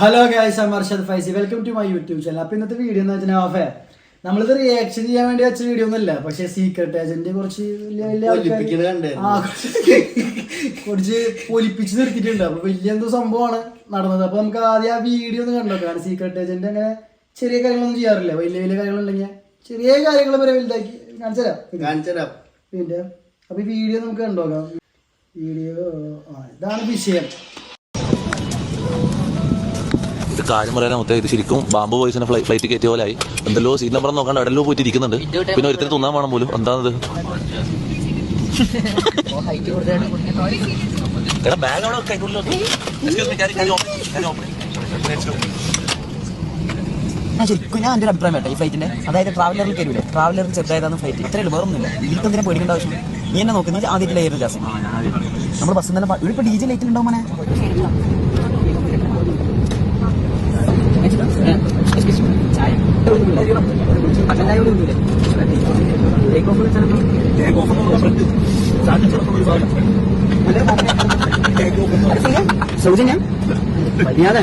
Hello guys I'm Arshad Faizi welcome to my YouTube channel അപ്പോൾ ഇന്നത്തെ video എന്ന് വെച്ചാൽ ഓഫേ നമ്മളിത് റിയാക്ഷൻ ചെയ്യാൻ വേണ്ടി വെച്ച വീഡിയോ ഒന്നുമല്ല. പക്ഷെ സീക്രട്ട് ഏജന്റ് കുറച്ച് വലിയ വലിയ. ആ, കുറച്ച് പൊലിപ്പിച്ച് നിർത്തിയിട്ടുണ്ട്. അപ്പൊ വലിയ എന്തോ സംഭവമാണ് നടന്നത്. അപ്പൊ നമുക്ക് ആദ്യം ആ വീഡിയോ ഒന്ന് കണ്ടോ കാരണം സീക്രട്ട് ഏജന്റ് അങ്ങനെ ചെറിയ കാര്യങ്ങളൊന്നും ചെയ്യാറില്ല. വലിയ വലിയ കാര്യങ്ങളുണ്ടെങ്കിൽ ചെറിയ കാര്യങ്ങൾ വരെ വലുതാക്കി കാണിച്ചു തരാം. പിന്നെ അപ്പൊ ഈ വീഡിയോ നമുക്ക് കണ്ടോക്കാം. വീഡിയോ ഇതാണ് വിഷയം. ഇത് കാര്യം പറയാൻ മൊത്തം ഇത് ശരിക്കും ബാമ്പു ബോയ്സിനെ ഫ്ലൈ ഫ്ലൈറ്റ് കയറ്റിയ പോലെ ആയി എന്തല്ലോ സീറ്റ് നമ്പർ നോക്കാണ്ട് എവിടെല്ലോ പോയിട്ട് ഇരിക്കുന്നുണ്ട് പിന്നെ ഒരുത്തരം തിന്നാൻ വേണം പോലും. എന്താണത്? എടാ ബാഗ് അവിടെ. ഞാൻ ശരിക്കും ഞാൻ എന്റെ ഒരു അഭിപ്രായം കേട്ടോ ഈ ഫ്ലൈറ്റിന്റെ അതായത് ട്രാവലറിൽ കയറില്ലേ ട്രാവലറിൽ ചെറുതായതാണ് ഫ്ലൈറ്റ് ഇത്രയേ ഉള്ളൂ വേറൊന്നുമില്ല. ഇതിൽ തന്നെ പേടിക്കേണ്ട ആവശ്യം? നീ എന്നെ നോക്കുന്നത് ആദ്യത്തെ ഏതൊരു ജാസ് നമ്മൾ ബസ്സിൽ തന്നെ ഇവിടെ ഇപ്പോൾ ഡി ജെ ലൈറ്റിൽ ഉണ്ടാവും മോനെ. സൗജന്യ? ഞാനേ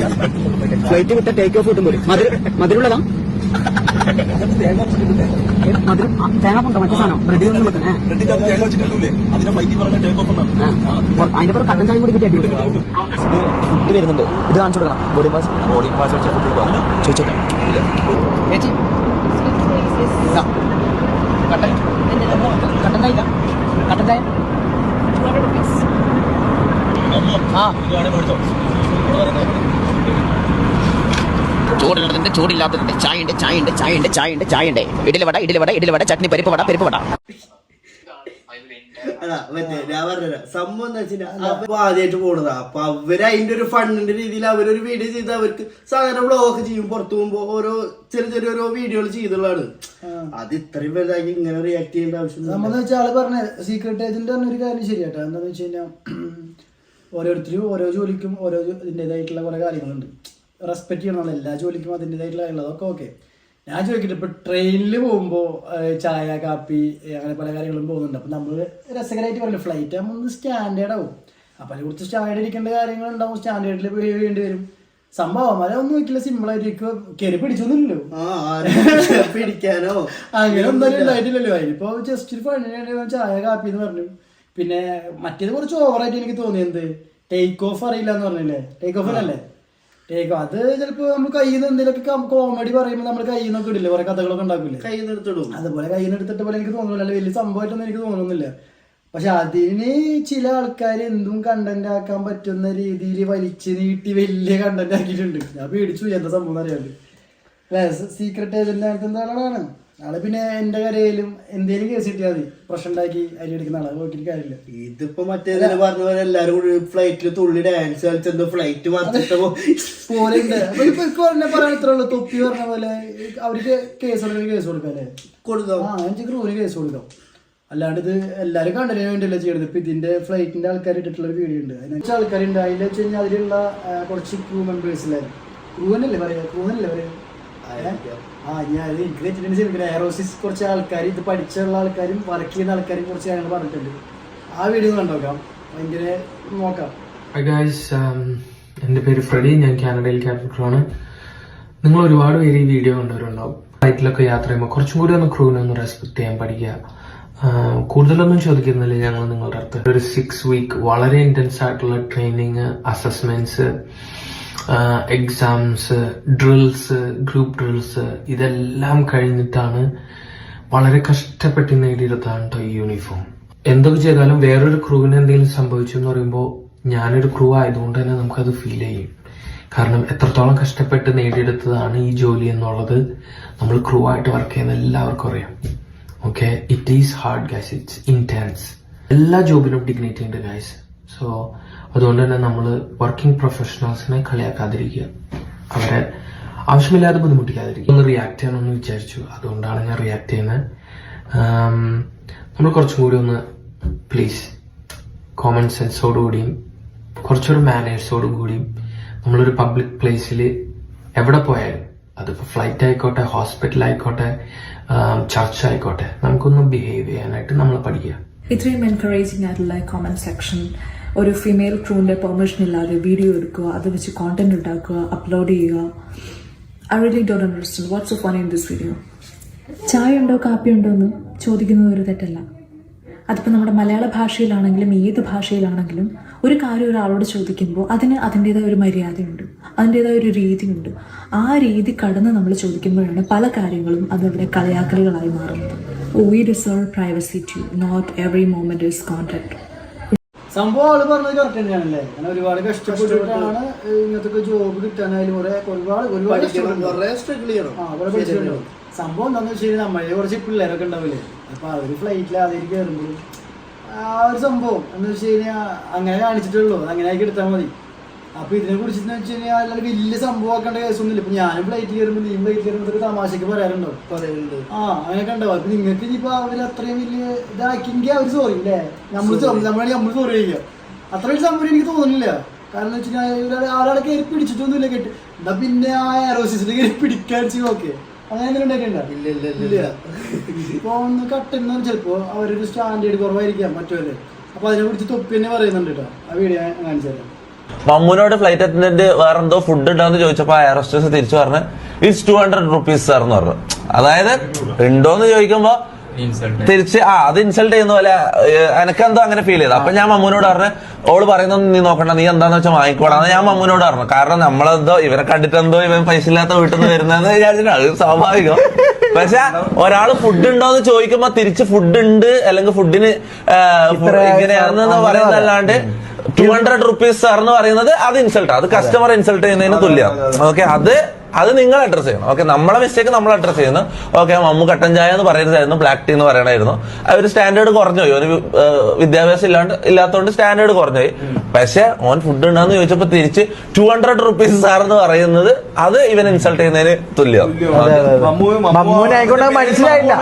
ഫ്ലൈറ്റ് വിട്ട ടേക്ക് ഓഫ് കിട്ടുമ്പോൾ മധുര മധുരമുള്ളതാ മധുരം തേങ്ങാപ്പുണ്ടോ മറ്റേ സാധനം. ബ്രെഡിൽ നിന്ന് വെക്കണേ അതിന്റെ പുറത്ത് കട്ടൻ ചായ കൂടി കിട്ടി അടിപൊളി. ഇത് വരുന്നുണ്ട്. ഇത് കാണിച്ചു കൊടുക്കണം. ബോഡി പാസ് ബോഡി പാസ് വെച്ചാ. ചോദിച്ചോട്ടെ. ചേച്ചി. കട്ടൻ. കട്ടൻ ചായ കട്ടൻ ചായ. ചോറുള്ളതിന്റെ ചോറില്ലാത്തതിന്റെ ചായയുണ്ട് ചായയുണ്ട് ചായയുണ്ട് ചായയുണ്ട് ചായയുണ്ട്. ഇഡലി വട ഇഡലി വട ഇഡലി വട ചട്നി പരിപ്പ് വട പരിപ്പ് വട. അതാ മറ്റേ ഞാൻ പറഞ്ഞുതരാം സംഭവം എന്താ വെച്ചാൽ അവർ ആദ്യമായിട്ട് പോണതാ. അപ്പൊ അവർ അതിന്റെ ഒരു ഫണ്ടിന്റെ രീതിയിൽ അവരൊരു വീഡിയോ ചെയ്ത് അവർക്ക് സാധാരണ ബ്ലോഗ് ചെയ്യും. പുറത്തു പോകുമ്പോ ഓരോ ചെറിയ ചെറിയ ഓരോ വീഡിയോകൾ ചെയ്തുള്ളതാണ്. അത് ഇത്രയും വലുതാക്കി ഇങ്ങനെ റിയാക്ട് ചെയ്യേണ്ട ആവശ്യം നമ്മളെന്ന് വെച്ചാൽ ആൾ പറഞ്ഞ സീക്രട്ട് ഏജന്റ് പറഞ്ഞ ഒരു കാര്യം ശരിയാട്ടോ. എന്താന്ന് വെച്ച് കഴിഞ്ഞാൽ ഓരോരുത്തരും ഓരോ ജോലിക്കും ഓരോ അതിന്റെതായിട്ടുള്ള ഇതിന്റെതായിട്ടുള്ള കുറെ കാര്യങ്ങളുണ്ട്. റെസ്പെക്ട് ചെയ്യണം എല്ലാ ജോലിക്കും അതിന്റെതായിട്ടുള്ള കാര്യങ്ങൾ അതൊക്കെ ഓക്കെ ഞാൻ ചോദിക്കട്ടെ ഇപ്പൊ ട്രെയിനിൽ പോകുമ്പോൾ ചായ കാപ്പി അങ്ങനെ പല കാര്യങ്ങളും പോകുന്നുണ്ട്. അപ്പൊ നമ്മൾ രസകരമായിട്ട് പറഞ്ഞു ഫ്ലൈറ്റ് ആകുമ്പോൾ ഒന്ന് സ്റ്റാൻഡേർഡ് ആവും. അപ്പൊ അതിൽ കുറച്ച് സ്റ്റാൻഡേർഡ് ഇരിക്കേണ്ട കാര്യങ്ങൾ ഉണ്ടാവും സ്റ്റാൻഡേർഡിൽ ബിഹേവ് ചെയ്യേണ്ടി വരും. സംഭവം അതൊന്നും ഒന്നും വെക്കില്ല സിമ്പിൾ ആയിട്ട് കയറി പിടിച്ചൊന്നുമില്ലല്ലോ. പിടിക്കാനോ? അങ്ങനെ ഒന്നും ഉണ്ടായിട്ടില്ലല്ലോ. അതിലിപ്പോ ജസ്റ്റ് ഒരു വേണ്ടി ചായ കാപ്പി എന്ന് പറഞ്ഞു. പിന്നെ മറ്റേത് കുറച്ച് ഓവറായിട്ട് എനിക്ക് തോന്നിയത് ടേക്ക് ഓഫ് അറിയില്ല എന്ന് പറഞ്ഞില്ലേ? ടേക്ക് ഓഫ് അല്ലേ? ടേക്ക് അത് ചിലപ്പോ നമ്മൾ കയ്യിൽ നിന്ന് എന്തെങ്കിലുമൊക്കെ കോമഡി പറയുമ്പോൾ നമ്മൾ കയ്യിൽ നിന്നൊക്കെ ഇടില്ലേ? കുറെ കഥകളൊക്കെ ഉണ്ടാക്കില്ലേ കയ്യിൽ നിന്ന് എടുത്തിടും. അതുപോലെ കയ്യിൽ നിന്ന് എടുത്തിട്ട് പോലെ എനിക്ക് തോന്നുന്നില്ല. അല്ല വലിയ സംഭവമായിട്ടൊന്നും എനിക്ക് തോന്നുന്നില്ല. പക്ഷെ അതിന് ചില ആൾക്കാർ എന്തും കണ്ടന്റ് ആക്കാൻ പറ്റുന്ന രീതിയിൽ വലിച്ചു നീട്ടി വലിയ കണ്ടന്റ് ആക്കിയിട്ടുണ്ട്. ഞാൻ പേടിച്ചു. എന്താ സംഭവം അറിയാണ്ട് സീക്രട്ട് ഏജന്റ് അങ്ങനത്തെ എന്താളാണ് ആൾ പിന്നെ എന്റെ കരയിലും എന്തേലും കേസ് കിട്ടിയാൽ മതി. പ്രശ്നം ഉണ്ടാക്കി അരി എടുക്കുന്ന ആളെ നോക്കിയിട്ട് കാര്യമില്ല. ഇതിപ്പോ മറ്റേ പറഞ്ഞ പോലെ എല്ലാരും കൂടി ഫ്ലൈറ്റിൽ തുള്ളി ഡാൻസ് കളിച്ചെന്തോ ഫ്ലൈറ്റ് മറിച്ചിട്ടപ്പോ പോലെ ഉണ്ട് അപ്പൊ ഇപ്പൊ ഇപ്പൊ പറഞ്ഞ പറയാൻ ഇത്ര ഉള്ളു. തൊപ്പി പറഞ്ഞ പോലെ അവർക്ക് കേസ് കൊടുക്കാൻ കേസ് കൊടുക്കാം അല്ലേ കൊടുക്കാം. ആ എനിക്ക് ക്രൂവിന് കേസ് കൊടുക്കാം. അല്ലാണ്ട് ഇത് എല്ലാവരും കണ്ടതിന് വേണ്ടിയല്ല ചെയ്യുന്നത് ഇപ്പൊ ഇതിന്റെ ഫ്ലൈറ്റിന്റെ ആൾക്കാർ ഇട്ടിട്ടുള്ള ഒരു വീഡിയോ ഉണ്ട്. അതിനകത്ത് ആൾക്കാരുണ്ട്. അതിന്റെ വെച്ച് കഴിഞ്ഞാൽ അതിലുള്ള കുറച്ച് ക്രൂ മെമ്പേഴ്സിലായിരുന്നു ക്രൂവനല്ലേ പറയാ? ക്രൂവനല്ലേ പറയാ. ആ ഞാൻ എനിക്ക് തെറ്റിട്ടുണ്ട് ശരിക്കും എയറോസിസ് കുറച്ച് ആൾക്കാർ ഇത് പഠിച്ചുള്ള ആൾക്കാരും വർക്ക് ചെയ്യുന്ന ആൾക്കാരും കുറച്ച് കാര്യങ്ങൾ പറഞ്ഞിട്ടുണ്ട്. ആ വീഡിയോ കണ്ടോക്കാം ഭയങ്കര നോക്കാം. ഗായ്സ് എന്റെ പേര് ഫ്രെഡി ഞാൻ കാനഡയിൽ ക്യാപിറ്റലാണ് നിങ്ങൾ ഒരുപാട് പേര് ഈ വീഡിയോ കണ്ടവരുണ്ടാവും. ഫ്ലൈറ്റിലൊക്കെ യാത്ര ചെയ്യുമ്പോൾ കുറച്ചും കൂടി ഒന്ന് ക്രൂവിനെ ഒന്ന് റെസ്പെക്ട് ചെയ്യാൻ പഠിക്കുക. കൂടുതലൊന്നും ചോദിക്കുന്നില്ല ഞങ്ങൾ നിങ്ങളുടെ അടുത്ത്. ഒരു സിക്സ് വീക്ക് വളരെ ഇന്റൻസ് ആയിട്ടുള്ള training assessments exams drills group drills ഇതെല്ലാം കഴിഞ്ഞിട്ടാണ് വളരെ കഷ്ടപ്പെട്ട് നേടിയെടുത്താണ് ഈ യൂണിഫോം എന്തൊക്കെ ചെയ്താലും വേറൊരു ക്രൂവിന് എന്തെങ്കിലും സംഭവിച്ചു എന്ന് പറയുമ്പോൾ ഞാനൊരു ക്രൂ ആയതുകൊണ്ട് തന്നെ നമുക്കത് ഫീൽ ചെയ്യും. കാരണം എത്രത്തോളം കഷ്ടപ്പെട്ട് നേടിയെടുത്തതാണ് ഈ ജോലി എന്നുള്ളത് നമ്മൾ ക്രൂ ആയിട്ട് വർക്ക് ചെയ്യുന്ന എല്ലാവർക്കും അറിയാം. Okay it is hard guys it's intense എല്ലാ ജോബിനും ഡിഗ്നിറ്റി ഉണ്ട് ഗൈസ് സോ അതുകൊണ്ട് തന്നെ നമ്മൾ വർക്കിംഗ് പ്രൊഫഷണൽസിനെ കളിയാക്കാതിരിക്കുക. അവരെ ആവശ്യമില്ലാതെ ബുദ്ധിമുട്ടിക്കാതിരിക്കുക. ഒന്ന് റിയാക്ട് ചെയ്യണമെന്ന് വിചാരിച്ചു. അതുകൊണ്ടാണ് ഞാൻ റിയാക്ട് ചെയ്യുന്നത്. നമ്മൾ കുറച്ചും കൂടി ഒന്ന് പ്ലീസ് കോമൺ സെൻസോടുകൂടിയും കുറച്ചൊരു മാനേഴ്സോടും കൂടിയും നമ്മളൊരു പബ്ലിക് പ്ലേസിൽ എവിടെ പോയാലും അതിപ്പോൾ ഫ്ലൈറ്റ് ആയിക്കോട്ടെ ഹോസ്പിറ്റൽ ആയിക്കോട്ടെ ചർച്ച് ആയിക്കോട്ടെ നമുക്കൊന്ന് ബിഹേവ് ചെയ്യാനായിട്ട് നമ്മൾ പഠിക്കുക. ഇത്രയും എൻകറേജിങ് ആയിട്ടുള്ള കമന്റ് സെക്ഷൻ ഒരു ഫീമെയിൽ ക്രൂവിന്റെ പെർമിഷൻ ഇല്ലാതെ വീഡിയോ എടുക്കുക അത് വെച്ച് കോണ്ടന്റ് ഉണ്ടാക്കുക അപ്ലോഡ് ചെയ്യുക. I really don't understand what's of one in this video ചായ ഉണ്ടോ കാപ്പി ഉണ്ടോ എന്ന് ചോദിക്കുന്നത് ഒരു തെറ്റല്ല. അതിപ്പോൾ നമ്മുടെ മലയാള ഭാഷയിലാണെങ്കിലും ഏത് ഭാഷയിലാണെങ്കിലും ഒരു കാര്യം ഒരാളോട് ചോദിക്കുമ്പോൾ അതിന് അതിന്റേതായ ഒരു മര്യാദയുണ്ട് അതിന്റേതായ ഒരു രീതിയുണ്ട്. ആ രീതി കടന്ന് നമ്മൾ ചോദിക്കുമ്പോഴാണ് പല കാര്യങ്ങളും അതവിടെ കളിയാക്കലുകളായി മാറുന്നത്. We deserve privacy too not every moment is contact സംഭവം ആൾ പറഞ്ഞത് കറക്റ്റ് തന്നെയാണല്ലേ? അങ്ങനെ ഒരുപാട് കഷ്ടപ്പെട്ടിട്ടാണ് ഇങ്ങനത്തെ ജോബ് കിട്ടാനായാലും കുറെ ഒരുപാട് ഒരുപാട്. സംഭവം എന്താന്ന് വെച്ച് കഴിഞ്ഞാൽ നമ്മളെ കുറച്ച് പിള്ളേരൊക്കെ ഉണ്ടാവില്ലേ? അപ്പൊ അവർ ഫ്ലൈറ്റിൽ അതിൽ കയറുമ്പോഴും ആ ഒരു സംഭവം എന്ന് വെച്ച് കഴിഞ്ഞാൽ അങ്ങനെ കാണിച്ചിട്ടുള്ളൂ. അങ്ങനെ ആക്കി എടുത്താൽ മതി. അപ്പൊ ഇതിനെ കുറിച്ച് വെച്ച് കഴിഞ്ഞാൽ അല്ലാതെ വലിയ സംഭവം ആക്കേണ്ട കേസൊന്നുമില്ല ഇപ്പൊ ഞാനും ഫ്ലൈറ്റ് കയറുമ്പോൾ നീ ഫ്ലൈറ്റ് കയറുമ്പോൾ തമാശക്ക് പറയാറുണ്ടോ? പറയുന്നുണ്ട് ആ അങ്ങനെയൊക്കെ ഉണ്ടാവും. അപ്പൊ നിങ്ങൾക്ക് ഇനിയിപ്പോ അവർ അത്രയും വലിയ ഇതാക്കിയെങ്കിൽ അവർ സോറി അല്ലേ നമ്മൾ നമ്മളാണെങ്കിൽ നമ്മൾ സോറി ചെയ്യുക അത്ര വലിയ സംഭവം എനിക്ക് തോന്നുന്നില്ല. കാരണം എന്ന് വെച്ചാൽ ആളാളെ കയറി പിടിച്ചിട്ടൊന്നുമില്ല കേട്ട്. എന്നാ പിന്നെ ആ എയറോസിസിൽ കയറി പിടിക്കാൻ ഇപ്പൊ ഒന്ന് കട്ടുന്ന ചിലപ്പോ അവരൊരു സ്റ്റാൻഡേർഡ് കുറവായിരിക്കാം മറ്റവര് അപ്പൊ അതിനെ കുറിച്ച് തൊപ്പി തന്നെ പറയുന്നുണ്ട് കേട്ടോ ആ വീഡിയോ കാണിച്ചു തരാം മമ്മൂനോട് ഫ്ലൈറ്റ് അറ്റൻഡന്റ് വേറെ എന്തോ ഫുഡ് ഉണ്ടോന്ന് ചോദിച്ചപ്പോ എയർ ഹോസ്റ്റസ് തിരിച്ചു പറഞ്ഞു it's two hundred rupees sir എന്ന് പറഞ്ഞു. അതായത് ഉണ്ടോന്ന് ചോദിക്കുമ്പോ തിരിച്ച് ആ അത് ഇൻസൾട്ട് ചെയ്യുന്ന പോലെ എനിക്കെന്തോ എനക്കെന്തോ അങ്ങനെ ഫീൽ ചെയ്തു. അപ്പൊ ഞാൻ മമ്മൂനോട് പറഞ്ഞു ഓൾ പറയുന്നത് നീ നോക്കണ്ട നീ എന്താന്ന് വെച്ചാൽ വാങ്ങിക്കോളാന്ന് ഞാൻ മമ്മൂനോട് പറഞ്ഞു. കാരണം നമ്മളെന്തോ ഇവരെ കണ്ടിട്ടെന്തോ ഇവൻ പൈസ ഇല്ലാത്ത വീട്ടിൽ നിന്ന് വരുന്നതെന്ന് വിചാരിച്ചിട്ട് അത് സ്വാഭാവികം. പക്ഷെ ഒരാൾ ഫുഡ് ഉണ്ടോ എന്ന് ചോദിക്കുമ്പോ തിരിച്ച് ഫുഡ് ഉണ്ട് അല്ലെങ്കിൽ ഫുഡിന് ഇങ്ങനെയാണെന്ന് പറയുന്നതല്ലാണ്ട് ടു ഹൺഡ്രഡ് റുപ്പീസ് സാർ എന്ന് പറയുന്നത് അത് ഇൻസൾട്ട് അത് കസ്റ്റമർ ഇൻസൾട്ട് ചെയ്യുന്നതിന് തുല്യം ഓക്കെ അത് അത് നിങ്ങൾ അഡ്രസ് ചെയ്യണം. ഓക്കെ നമ്മളെ മിസ്റ്റേക്ക് നമ്മൾ അഡ്രസ് ചെയ്യുന്നു. ഓക്കെ മമ്മു കട്ടൻ ചായ എന്ന് പറയരുതായിരുന്നു ബ്ലാക്ക് ടീ എന്ന് പറയണമായിരുന്നു അവർ സ്റ്റാൻഡേർഡ് കുറഞ്ഞു പോയി ഒരു വിദ്യാഭ്യാസം ഇല്ലാണ്ട് ഇല്ലാത്തതുകൊണ്ട് സ്റ്റാൻഡേർഡ് കുറഞ്ഞു പോയി പക്ഷെ ഓൻ ഫുഡ് ഉണ്ടാന്ന് ചോദിച്ചപ്പോ തിരിച്ച് ടു ഹൺഡ്രഡ് റുപ്പീസ് സാർ എന്ന് പറയുന്നത് അത് ഇവൻ ഇൻസൾട്ട് ചെയ്യുന്നതിന് തുല്യം. മമ്മൂനെ ആയിക്കോട്ടെ മനസ്സിലായില്ല.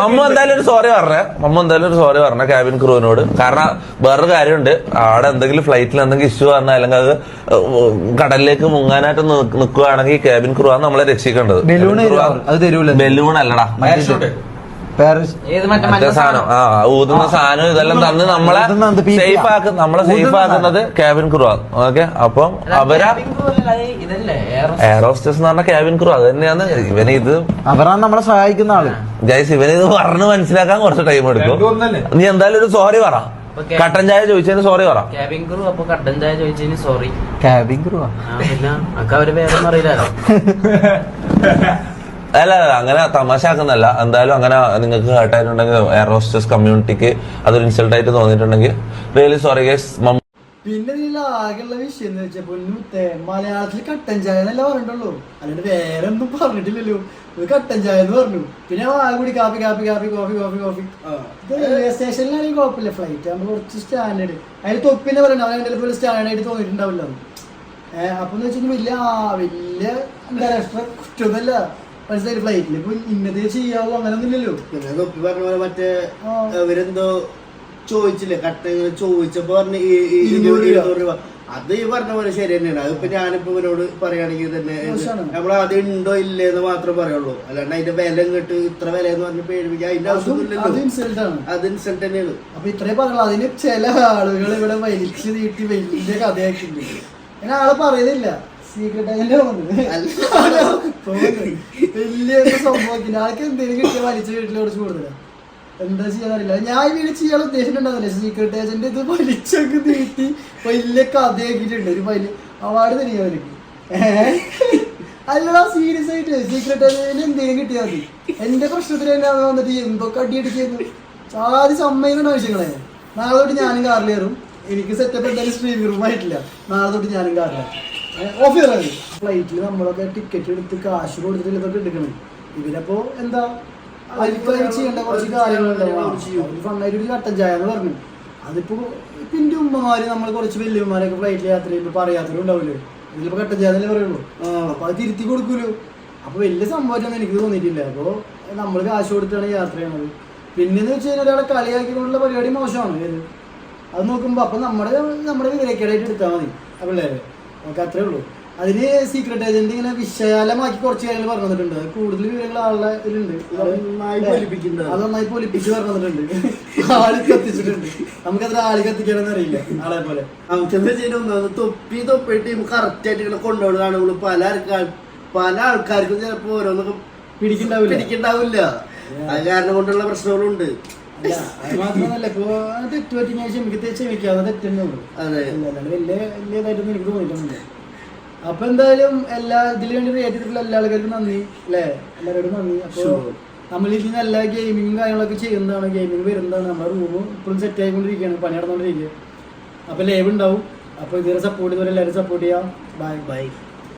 മമ്മു എന്തായാലും ഒരു സോറി പറഞ്ഞേ. മമ്മു എന്തായാലും ഒരു സോറി പറഞ്ഞ ക്യാബിൻ ക്രൂവിനോട് കാരണം വേറൊരു കാര്യമുണ്ട്. അവിടെ എന്തെങ്കിലും ഫ്ലൈറ്റിൽ എന്തെങ്കിലും ഇഷ്യൂ വന്നാൽ അല്ലെങ്കിൽ അത് കടലിലേക്ക് മുങ്ങാനായിട്ട് നിൽക്കുകയാണെങ്കിൽ ക്യാബിൻ ക്രൂ ആണ് നമ്മളെ രക്ഷിക്കേണ്ടത്. ബലൂൺ അത് തരൂല ബലൂൺ അല്ലടാ മറ്റേ സാധനം. ആ ഊതുന്ന സാധനം ഇതെല്ലാം തന്ന് നമ്മളെ സേഫ് ആക്കുന്ന നമ്മളെ സേഫ് ആക്കുന്നത് ക്യാബിൻ ക്രൂ ആണ് ഓക്കെ അപ്പം അവരാ എയർ ഹോസ്റ്റസ് എന്ന് പറഞ്ഞ ക്യാബിൻ ക്രൂ അത് തന്നെയാണ്. ഇവന് ഇത് അവരാണ് നമ്മളെ സഹായിക്കുന്ന ആൾ. ജയ്സ് ഇവന് ഇത് പറഞ്ഞ് മനസ്സിലാക്കാൻ കുറച്ച് ടൈം എടുക്കും. നീ എന്തായാലും ഒരു സോറി പറ. കട്ടൻ ചായ ചോദിച്ചതിന് സോറി പറ. ക്യാബിൻ ക്രൂ അപ്പൊ കട്ടൻ ചായ ചോദിച്ചതിന് സോറി ക്യാബിൻ ക്രൂ പിന്നെ അക്ക അവർ ഒന്നും അറിയില്ലല്ലോ. അല്ല അല്ല അങ്ങനെ തമാശ ആക്കുന്നല്ല എന്തായാലും അങ്ങനെ നിങ്ങൾക്ക് കേട്ടായിട്ടുണ്ടെങ്കിൽ എയർ ഹോസ്റ്റസ് കമ്മ്യൂണിറ്റിക്ക് അതൊരു ഇൻസൾട്ടായിട്ട് തോന്നിയിട്ടുണ്ടെങ്കിൽ റിയലി സോറി ഗേസ് പിന്നെ ഇതിൽ ആകെയുള്ള വിഷയം എന്ന് വെച്ചാൽ പൊന്നുത്തേ മലയാളത്തിൽ കട്ടൻ ചായ എന്നല്ല പറഞ്ഞിട്ടുള്ളൂ. അല്ലാണ്ട് വേറെ ഒന്നും പറഞ്ഞിട്ടില്ലല്ലോ. ഇത് കട്ടൻ ചായ എന്ന് പറഞ്ഞു. പിന്നെ ആകെ കൂടി കാപ്പി കാപ്പി കാപ്പി കോഫി കോഫി കോഫി. റെയിൽവേ സ്റ്റേഷനിലാണെങ്കിൽ കുഴപ്പമില്ല. ഫ്ലൈറ്റ് ആകുമ്പോൾ കുറച്ച് സ്റ്റാൻഡേർഡ് അതിന് തൊപ്പിന്നെ പറയണം അവൻ എന്റെ പോലെ സ്റ്റാൻഡേർഡ് ആയിട്ട് തോന്നിയിട്ടുണ്ടാവില്ല. ഏഹ് അപ്പൊ എന്ന് വെച്ചാൽ വലിയ വലിയ അന്താരാഷ്ട്ര കുറ്റമൊന്നുമല്ല മനസ്സിലായി ഫ്ലൈറ്റിൽ ഇപ്പൊ ഇന്നതേ ചെയ്യാവോ അങ്ങനെ ഒന്നുമില്ലല്ലോ പിന്നെ തൊപ്പി പറഞ്ഞ പോലെ മറ്റേ ആ. ചോദിച്ചില്ലേ കട്ട ചോദിച്ചപ്പോ പറഞ്ഞ ഇരുന്നൂറ് രൂപ. അത് ഈ പറഞ്ഞ പോലെ ശരി തന്നെയാണ് അതിപ്പോ ഞാനിപ്പോ ഇവരോട് പറയുകയാണെങ്കിൽ തന്നെ. നമ്മൾ അത് ഉണ്ടോ ഇല്ലേ എന്ന് മാത്രമേ പറയുള്ളൂ. അല്ലാണ്ട് അതിന്റെ വില ഇങ്ങോട്ട് ഇത്ര വില എന്ന് പറഞ്ഞ് പേടിപ്പിക്കുക അതിന്റെ അതും അത് ആവശ്യമൊന്നുമില്ലല്ലോ അത് ഇൻസൾട്ട് തന്നെയാണ്. അപ്പൊ ഇത്രയും പറഞ്ഞു അതിന് ചില ആളുകൾ ഇവിടെ വലിച്ചു നീട്ടി വലിയ കഥയാക്കിട്ടുണ്ട് അങ്ങനെ ആളെ പറയുന്നില്ല. സീക്രട്ട് ഏജന്റ് വലിയ സംഭവത്തിന് ആൾക്ക് എന്തെങ്കിലും കിട്ടിയ വലിച്ച വീട്ടിൽ കുറച്ച് കൂടുതലാണ് എന്താ ചെയ്യാനറിയില്ല ഞാൻ വീട് ചെയ്യാൻ ഉദ്ദേശിച്ചിട്ടുണ്ടാവില്ല സീക്രട്ട് ഏജന്റ് ഇത് വലിച്ചൊക്കെ നീട്ടി വലിയ കഥയാക്കിയിട്ടുണ്ട് ഒരു വലിയ അവാർഡ് തരിക അവർക്ക്. അല്ലടാ സീരിയസ് ആയിട്ട്. സീക്രട്ട് ഏജന്റിന് എന്തെങ്കിലും കിട്ടിയാൽ മതി. എന്റെ പ്രശ്നത്തിൽ തന്നെ അത് വന്നിട്ട് എന്തൊക്കെ അടിയടിക്കുന്നു ആദ്യം സമ്മതിക്കുന്ന ആവശ്യങ്ങളെ. നാളെ തൊട്ട് ഞാനും കാറിൽ കയറും. എനിക്ക് സെറ്റപ്പ് എന്തായാലും സ്ട്രീമിംഗ് റൂം ആയിട്ടില്ല. നാളെ തൊട്ട് ഞാനും കാറിലാണ് ഓഫ് ഫ്ലൈറ്റിൽ നമ്മളൊക്കെ ടിക്കറ്റ് എടുത്ത് കാശ് കൊടുത്തിട്ട് ഇതൊക്കെ എടുക്കണം. ഇവരപ്പോ എന്താ അതിന് ചെയ്യേണ്ട കുറച്ച് കാര്യങ്ങളുണ്ടാവും ഫണ്ണായിട്ട് ഒരു കട്ടൻ ചായ എന്ന് പറഞ്ഞു. അതിപ്പോ ഇപ്പൊ ഉമ്മമാര് നമ്മൾ കുറച്ച് വലിയമ്മമാരൊക്കെ ഫ്ലൈറ്റിൽ യാത്ര ചെയ്യുമ്പോൾ പറയാത്തവരും ഉണ്ടാവില്ലേ ഇതിലിപ്പോ കട്ടൻ ചായ തന്നെ പറയുള്ളൂ. അപ്പൊ അത് തിരുത്തി കൊടുക്കൂലോ? അപ്പൊ വലിയ സംഭവമായിട്ടൊന്നും എനിക്ക് തോന്നിയിട്ടില്ല. അപ്പൊ നമ്മൾ കാശ് കൊടുത്താണ് യാത്ര ചെയ്യണത്. പിന്നെന്ന് വെച്ച് കഴിഞ്ഞാൽ ഒരാളെ കളിയാക്കിക്കൊണ്ടുള്ള പരിപാടി മോശമാണ്. ഇത് അത് നോക്കുമ്പോ അപ്പൊ നമ്മുടെ നമ്മുടെ വിവരക്കേടായിട്ട് എടുത്താൽ മതി. ആ പിള്ളേരെ. നമുക്ക് അത്രേ ഉള്ളൂ. അതിന് സീക്രട്ട് ഏജന്റ് ഇങ്ങനെ വിശാലമാക്കി കുറച്ച് കാര്യങ്ങൾ പറഞ്ഞു തന്നിട്ടുണ്ട്. അത് കൂടുതൽ വിവരങ്ങൾ ആളുടെ ഇതിലുണ്ട്. അത് നന്നായി പൊലിപ്പിച്ച് പറഞ്ഞു തന്നിട്ടുണ്ട്. ആളി കത്തിച്ചിട്ടുണ്ട്. നമുക്കത്ര ആൾ കത്തിക്കണമെന്ന് അറിയില്ല ആളെ പോലെ. നമുക്കെന്താ ചെയ്യുന്നത് ഒന്നാമത് തൊപ്പി തൊപ്പിട്ട് കറക്റ്റ് ആയിട്ട് ഇങ്ങനെ കൊണ്ടുപോകുന്നതാണ് പല ആൾക്കാർ പല ആൾക്കാർക്കും ചിലപ്പോ ഓരോന്നൊക്കെ പിടിക്കണ്ടാവില്ല. പിടിക്കണ്ടാവില്ല. അത്. കാരണം കൊണ്ടുള്ള പ്രശ്നങ്ങളുണ്ട്. മാത്രമല്ല ഇപ്പൊ തെറ്റ് പറ്റി ഞാൻ ക്ഷമിക്കത്തെ ക്ഷമിക്കാതെ തെറ്റുന്നുള്ളൂ അതെ. വലിയ വലിയ ഇതായിട്ടൊന്നും എനിക്ക് തോന്നിയിട്ടൊന്നുമില്ല. അപ്പൊ എന്തായാലും എല്ലാ ഇതിനു വേണ്ടി റിയാക്ട് ചെയ്തിട്ടുള്ള എല്ലാ ആൾക്കാർക്കും നന്ദി അല്ലേ? എല്ലാവരോടും നന്ദി. അപ്പൊ നമ്മൾ ഇതിൽ നിന്ന് എല്ലാ ഗെയിമിങ്ങും കാര്യങ്ങളൊക്കെ ചെയ്യുന്നതാണ്. ഗെയിമിംഗ് വരുന്നതാണ്. നമ്മുടെ റൂം ഇപ്പോഴും സെറ്റ് ആയിക്കൊണ്ടിരിക്കുകയാണ്. പണി നടന്നുകൊണ്ടിരിക്കുക അപ്പൊ ലൈവ് ഉണ്ടാവും. അപ്പൊ ഇതുവരെ സപ്പോർട്ട് ചെയ്തവരെ എല്ലാവരും സപ്പോർട്ട് ചെയ്യാം. Bye bye